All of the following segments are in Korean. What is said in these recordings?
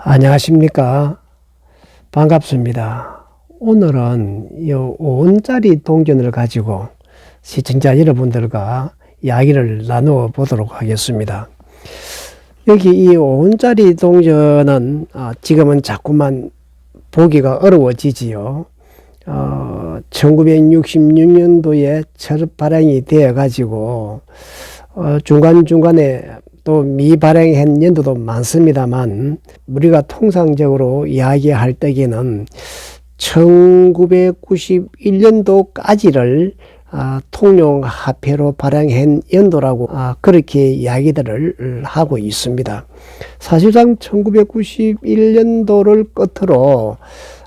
안녕하십니까. 반갑습니다. 오늘은 이 5원짜리 동전을 가지고 시청자 여러분들과 이야기를 나누어 보도록 하겠습니다. 여기 이 5원짜리 동전은 아, 지금은 자꾸만 보기가 어려워지지요. 어, 1966년도에 첫 발행이 되어 가지고 어, 중간중간에 또 미발행한 연도도 많습니다만 우리가 통상적으로 이야기할 때에는 1991년도까지를 아, 통용 화폐로 발행한 연도라고 아, 그렇게 이야기들을 하고 있습니다. 사실상 1991년도를 끝으로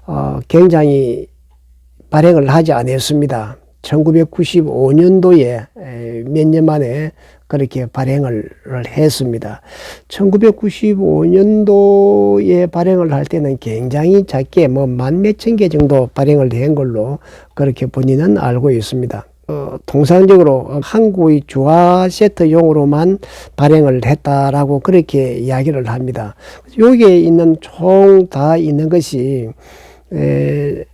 어, 굉장히 발행을 하지 않았습니다. 1995년도에 몇 년 만에 그렇게 발행을 했습니다. 1995년도에 발행을 할 때는 굉장히 작게 뭐 만 몇천 개 정도 발행을 된 걸로 그렇게 본인은 알고 있습니다. 어, 통상적으로 한국의 주화 세트용으로만 발행을 했다라고 그렇게 이야기를 합니다. 여기에 있는 총 다 있는 것이 에,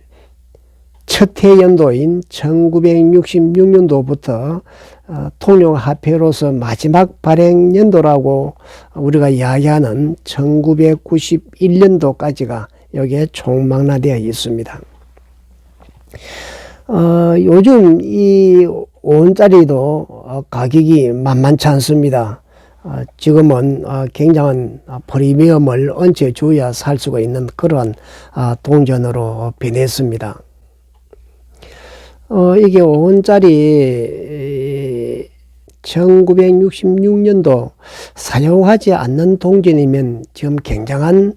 첫해 연도인 1966년도부터 어, 통용 화폐로서 마지막 발행 연도라고 우리가 이야기하는 1991년도까지가 여기에 총망라되어 있습니다. 어, 요즘 이 5원짜리도 어, 가격이 만만치 않습니다. 어, 지금은 어, 굉장한 프리미엄을 얹혀 줘야 살 수가 있는 그러한 아, 동전으로 변했습니다. 어, 이게 5원짜리 1966년도 사용하지 않는 동전이면 지금 굉장한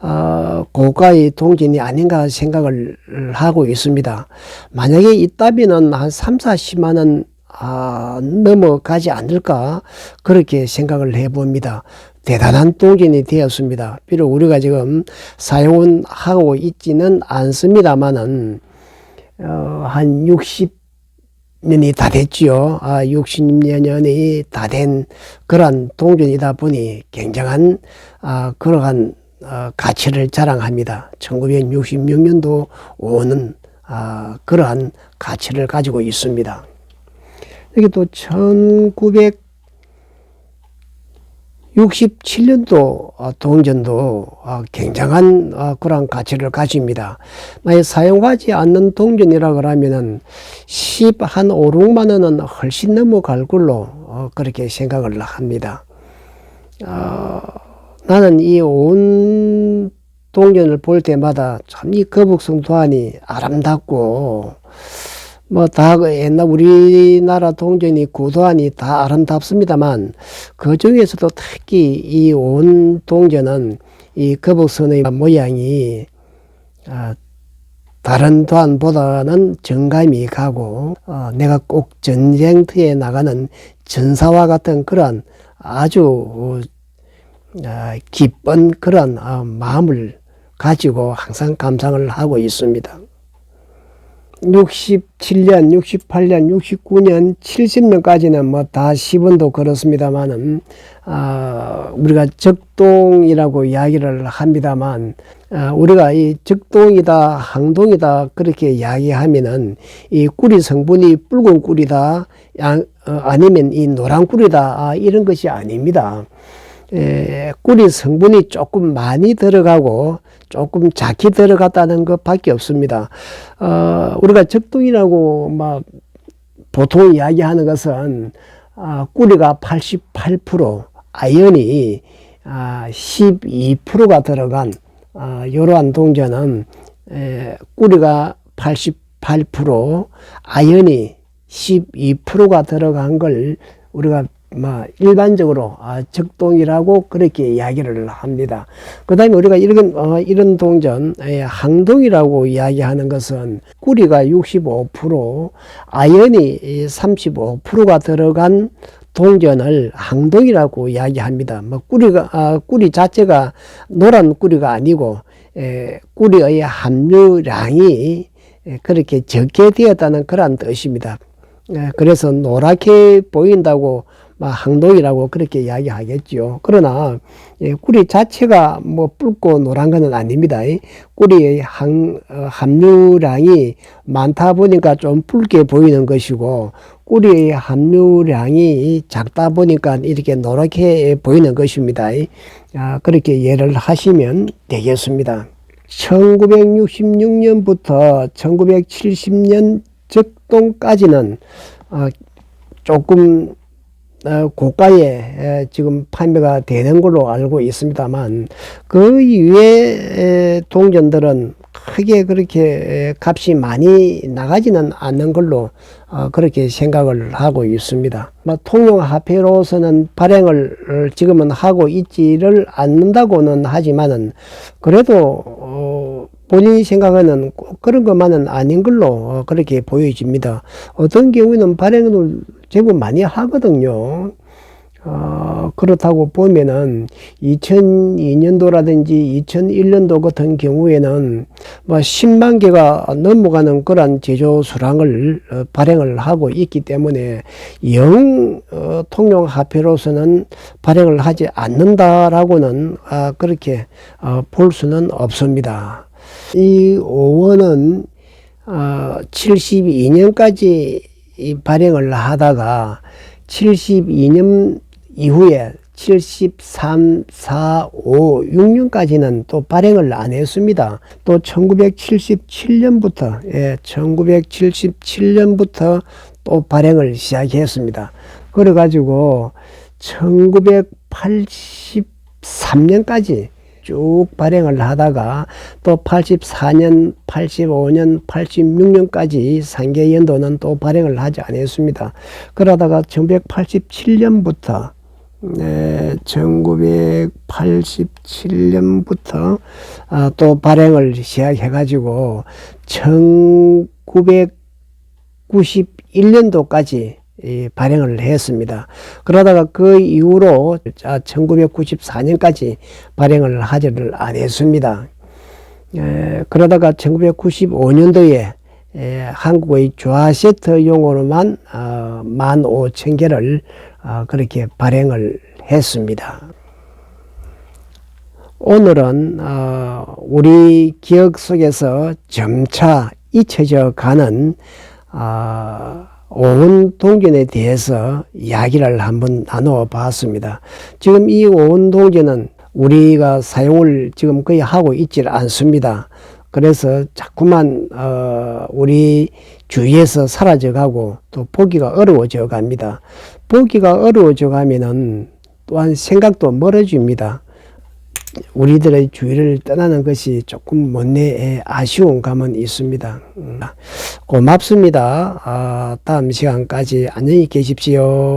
어, 고가의 동전이 아닌가 생각을 하고 있습니다. 만약에 이 따비는 한 3, 40만 원 아, 넘어가지 않을까 그렇게 생각을 해봅니다. 대단한 동전이 되었습니다. 비록 우리가 지금 사용은 하고 있지는 않습니다만은 어, 한 60 년이 다 됐지요. 아, 60년이 다 된 그런 동전이다 보니 굉장한 아, 그러한 어, 가치를 자랑합니다. 1966년도 오는 아, 그러한 가치를 가지고 있습니다. 여기 또 1900, 67년도 어, 동전도 어, 굉장한 어, 그런 가치를 가집니다. 만약 사용하지 않는 동전이라 그러면은 10, 한 5, 6만 원은 훨씬 넘어갈 걸로 그렇게 생각을 합니다. 어, 나는 이 온 동전을 볼 때마다 참 이 거북성 도안이 아름답고 뭐다 그 옛날 우리나라 동전이 구도안이 다 아름답습니다만 그 중에서도 특히 이 온 동전은 이 거북선의 모양이 아, 다른 도안보다는 정감이 가고 어, 내가 꼭 전쟁터에 나가는 전사와 같은 그런 아주 어, 기쁜 그런 어, 마음을 가지고 항상 감상을 하고 있습니다. 67년, 68년, 69년, 70년까지는 뭐다 10원도 그렇습니다만은, 아, 우리가 적동이라고 이야기를 합니다만, 아, 우리가 이 적동이다, 항동이다, 그렇게 이야기하면은 이 꿀이 성분이 붉은 꿀이다, 양, 어, 아니면 이 노란 꿀이다, 아, 이런 것이 아닙니다. 에, 꿀이 성분이 조금 많이 들어가고 조금 작게 들어갔다는 것밖에 없습니다. 어, 우리가 적동이라고 막 보통 이야기하는 것은 아, 꿀이가 88%, 아연이 아, 12%가 들어간 아, 이러한 동전은 에, 꿀이가 88%, 아연이 12%가 들어간 걸 우리가 뭐 일반적으로 아, 적동이라고 그렇게 이야기를 합니다. 그 다음에 우리가 이런 어, 이런 동전 예, 항동이라고 이야기하는 것은 꾸리가 65% 아연이 35%가 들어간 동전을 항동이라고 이야기합니다. 뭐 꾸리가 아, 꾸리 자체가 노란 꾸리가 아니고 에, 꾸리의 함유량이 그렇게 적게 되었다는 그런 뜻입니다. 예, 그래서 노랗게 보인다고 항동이라고 그렇게 이야기하겠죠. 그러나 예, 꿀이 자체가 뭐 붉고 노란 거는 아닙니다. 이 꿀의 한, 어, 함유량이 많다 보니까 좀 붉게 보이는 것이고 꿀의 함유량이 작다 보니까 이렇게 노랗게 보이는 것입니다. 이, 아, 그렇게 이해를 하시면 되겠습니다. 1966년부터 1970년 적동까지는 어, 조금 어, 고가에 에, 지금 판매가 되는 걸로 알고 있습니다만 그 이외의 동전들은 크게 그렇게 에, 값이 많이 나가지는 않는 걸로 어, 그렇게 생각을 하고 있습니다. 뭐 통용 화폐로서는 발행을 어, 지금은 하고 있지를 않는다고는 하지만은 그래도 어, 본인이 생각하는 꼭 그런 것만은 아닌 걸로 어, 그렇게 보여집니다. 어떤 경우에는 발행을 제법 많이 하거든요. 어, 그렇다고 보면은 2002년도라든지 2001년도 같은 경우에는 뭐 10만 개가 넘어가는 그런 제조 수량을 어, 발행을 하고 있기 때문에 영 어, 통용 화폐로서는 발행을 하지 않는다라고는 아, 그렇게 어, 볼 수는 없습니다. 이 5원은 어, 72년까지 이 발행을 하다가 72년 이후에 73, 4, 5, 6년까지는 또 발행을 안 했습니다. 또 1977년부터, 예, 1977년부터 또 발행을 시작했습니다. 그래가지고 1983년까지 쭉 발행을 하다가 또 84년, 85년, 86년까지 상계 연도는 또 발행을 하지 않았습니다. 그러다가 1987년부터 네, 1987년부터 아, 또 발행을 시작해가지고 1991년도까지 이 발행을 했습니다. 그러다가 그 이후로 1994년까지 발행을 하지를 않았습니다. 에, 그러다가 1995년도에 에, 한국의 좌세트용으로만 어, 15,000개를 어, 그렇게 발행을 했습니다. 오늘은 어, 우리 기억 속에서 점차 잊혀져 가는 어, 오은 동전에 대해서 이야기를 한번 나누어 봤습니다. 지금 이 오은 동전은 우리가 사용을 지금 거의 하고 있질 않습니다. 그래서 자꾸만 어 우리 주위에서 사라져 가고 또 보기가 어려워져 갑니다. 보기가 어려워져 가면은 또한 생각도 멀어집니다. 우리들의 주위를 떠나는 것이 조금 못내 아쉬운 감은 있습니다. 음, 고맙습니다. 아, 다음 시간까지 안녕히 계십시오.